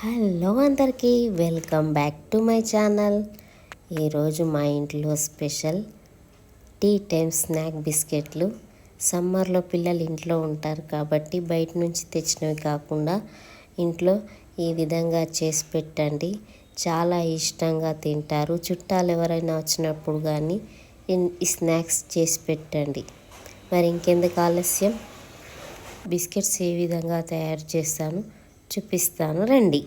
Hello అందరికీ welcome back to my channel. ఈరోజు మా ఇంట్లో స్పెషల్ టీ టైమ్ స్నాక్ బిస్కెట్లు. సమ్మర్లో పిల్లలు ఇంట్లో ఉంటారు కాబట్టి బయట నుంచి తెచ్చినవి కాకుండా ఇంట్లో ఈ విధంగా చేసి పెట్టండి. చాలా ఇష్టంగా తింటారు. చుట్టాలు ఎవరైనా వచ్చినప్పుడు కానీ ఈ స్నాక్స్ చేసి పెట్టండి. మరి ఇంకెందుకు ఆలస్యం? బిస్కెట్స్ ఏ విధంగా తయారు చేస్తాను? చూపిస్తాను. రండి.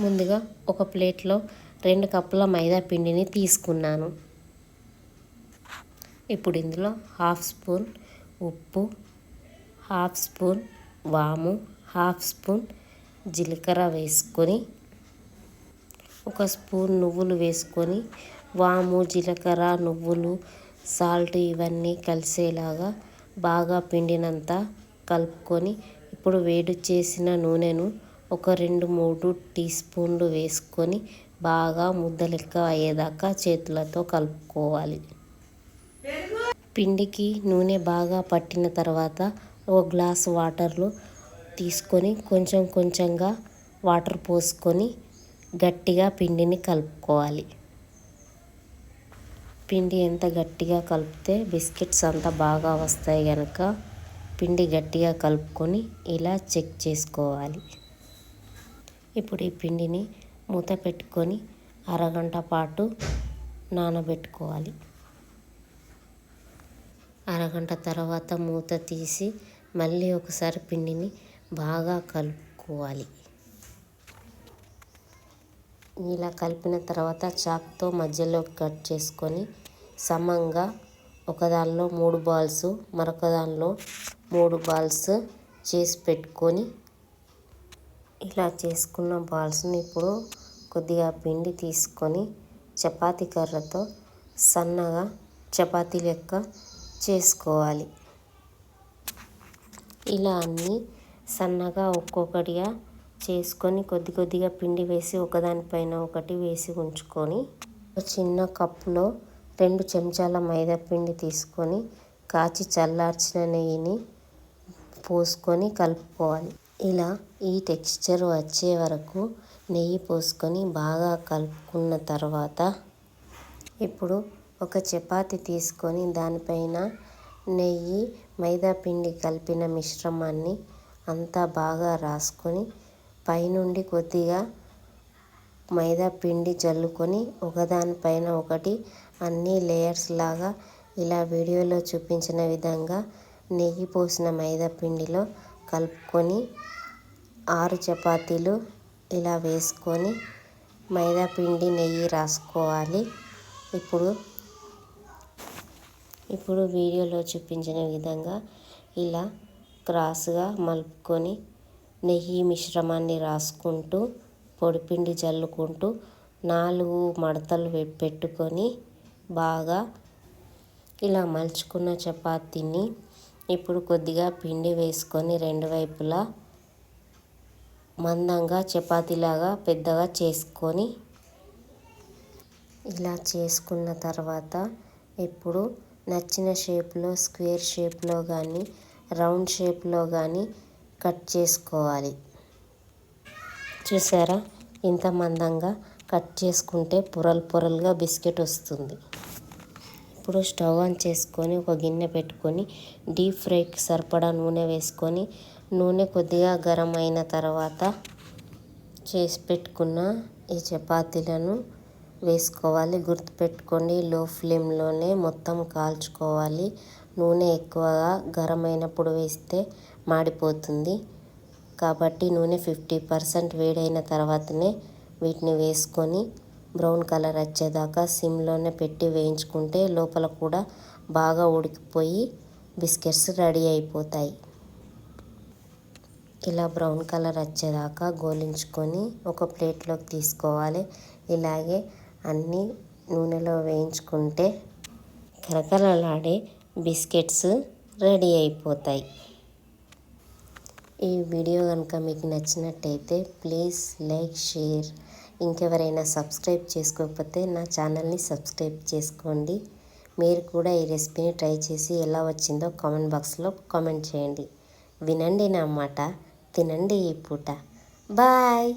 ముందుగా ఒక ప్లేట్లో రెండు కప్పుల మైదా పిండిని తీసుకున్నాను. ఇప్పుడు ఇందులో హాఫ్ స్పూన్ ఉప్పు హాఫ్ స్పూన్ వాము హాఫ్ స్పూన్ జీలకర్ర వేసుకొని ఒక స్పూన్ నువ్వులు వేసుకొని వాము జీలకర్ర నువ్వులు సాల్ట్ ఇవన్నీ కలిసేలాగా బాగా పిండినంత కలుపుకొని ఇప్పుడు వేడి చేసిన నూనెను ఒక రెండు మూడు టీ స్పూన్లు వేసుకొని బాగా ముద్ద లెక్క అయ్యేదాకా చేతులతో కలుపుకోవాలి. పిండికి నూనె బాగా పట్టిన తర్వాత ఒక గ్లాస్ వాటర్లో తీసుకొని కొంచెం కొంచెంగా వాటర్ పోసుకొని గట్టిగా పిండిని కలుపుకోవాలి. పిండి ఎంత గట్టిగా కలిపితే బిస్కెట్స్ అంత బాగా వస్తాయి కనుక పిండి గట్టిగా కలుపుకొని ఇలా చెక్ చేసుకోవాలి. ఇప్పుడు ఈ పిండిని మూత పెట్టుకొని అరగంట పాటు నానబెట్టుకోవాలి. అరగంట తర్వాత మూత తీసి మళ్ళీ ఒకసారి పిండిని బాగా కలుపుకోవాలి. ఇలా కలిపిన తర్వాత చాక్తో మధ్యలో కట్ చేసుకొని సమంగా ఒకదానిలో మూడు బాల్స్ మరొక దానిలో మూడు బాల్స్ చేసి పెట్టుకొని ఇలా చేసుకున్న బాల్స్ని ఇప్పుడు కొద్దిగా పిండి తీసుకొని చపాతీ కర్రతో సన్నగా చపాతీ లెక్క చేసుకోవాలి. ఇలా అన్నీ సన్నగా ఒక్కొక్కటిగా చేసుకొని కొద్ది కొద్దిగా పిండి వేసి ఒకదానిపైన ఒకటి వేసి ఉంచుకొని ఒక చిన్న కప్పులో రెండు చెంచాల మైదా పిండి తీసుకొని కాచి చల్లార్చిన నెయ్యిని పోసుకొని కలుపుకోవాలి. ఇలా ఈ టెక్స్చర్ వచ్చే వరకు నెయ్యి పోసుకొని బాగా కలుపుకున్న తర్వాత ఇప్పుడు ఒక చపాతి తీసుకొని దానిపైన నెయ్యి మైదా పిండి కలిపిన మిశ్రమాన్ని అంతా బాగా రాసుకొని పైనుండి కొద్దిగా మైదా పిండి చల్లుకొని ఒకదానిపైన ఒకటి అన్ని లేయర్స్ లాగా ఇలా వీడియోలో చూపించిన విధంగా నెయ్యి పోసిన మైదా పిండిలో కలుపుకొని ఆరు చపాతీలు ఇలా వేసుకొని మైదా పిండి నెయ్యి రాసుకోవాలి. ఇప్పుడు ఇప్పుడు వీడియోలో చూపించిన విధంగా ఇలా క్రాస్గా మలుపుకొని నెయ్యి మిశ్రమాన్ని రాసుకుంటూ పొడిపిండి చల్లుకుంటూ నాలుగు మడతలు పెట్టుకొని బాగా ఇలా మలుచుకున్న చపాతీని ఇప్పుడు కొద్దిగా పిండి వేసుకొని రెండు వైపులా మందంగా చపాతీలాగా పెద్దగా చేసుకొని ఇలా చేసుకున్న తర్వాత ఇప్పుడు నచ్చిన షేప్లో స్క్వేర్ షేప్లో కానీ రౌండ్ షేప్లో కానీ కట్ చేసుకోవాలి. చూసారా? ఇంత మందంగా కట్ చేసుకుంటే పొరలు పొరలుగా బిస్కెట్ వస్తుంది. ఇప్పుడు స్టవ్ ఆన్ చేసుకొని ఒక గిన్నె పెట్టుకొని డీప్ ఫ్రైకి సరిపడా నూనె వేసుకొని నూనె కొద్దిగా గరం అయిన తర్వాత చేసి పెట్టుకున్న ఈ చపాతీలను వేసుకోవాలి. గుర్తుపెట్టుకోండి లో ఫ్లేమ్లోనే మొత్తం కాల్చుకోవాలి. నూనె ఎక్కువగా గరం అయినప్పుడు వేస్తే మాడిపోతుంది. కాబట్టి నూనె ఫిఫ్టీ పర్సెంట్ వేడైన తర్వాతనే వీటిని వేసుకొని బ్రౌన్ కలర్ వచ్చేదాకా సిమ్లోనే పెట్టి వేయించుకుంటే లోపల కూడా బాగా ఉడికిపోయి బిస్కెట్స్ రెడీ అయిపోతాయి. ఇలా బ్రౌన్ కలర్ వచ్చేదాకా గోలించుకొని ఒక ప్లేట్లోకి తీసుకోవాలి. ఇలాగే అన్నీ నూనెలో వేయించుకుంటే కరకరలాడే బిస్కెట్స్ రెడీ అయిపోతాయి. ఈ వీడియో కనుక మీకు నచ్చినట్టయితే ప్లీజ్ లైక్ షేర్ ఇంకెవరైనా సబ్స్క్రైబ్ చేసుకోకపోతే నా ఛానల్ని సబ్స్క్రైబ్ చేసుకోండి. మీరు కూడా ఈ రెసిపీని ట్రై చేసి ఎలా వచ్చిందో కామెంట్ బాక్స్లో కామెంట్ చేయండి. వినండి నా మాట తినండి ఈ పూట. బాయ్!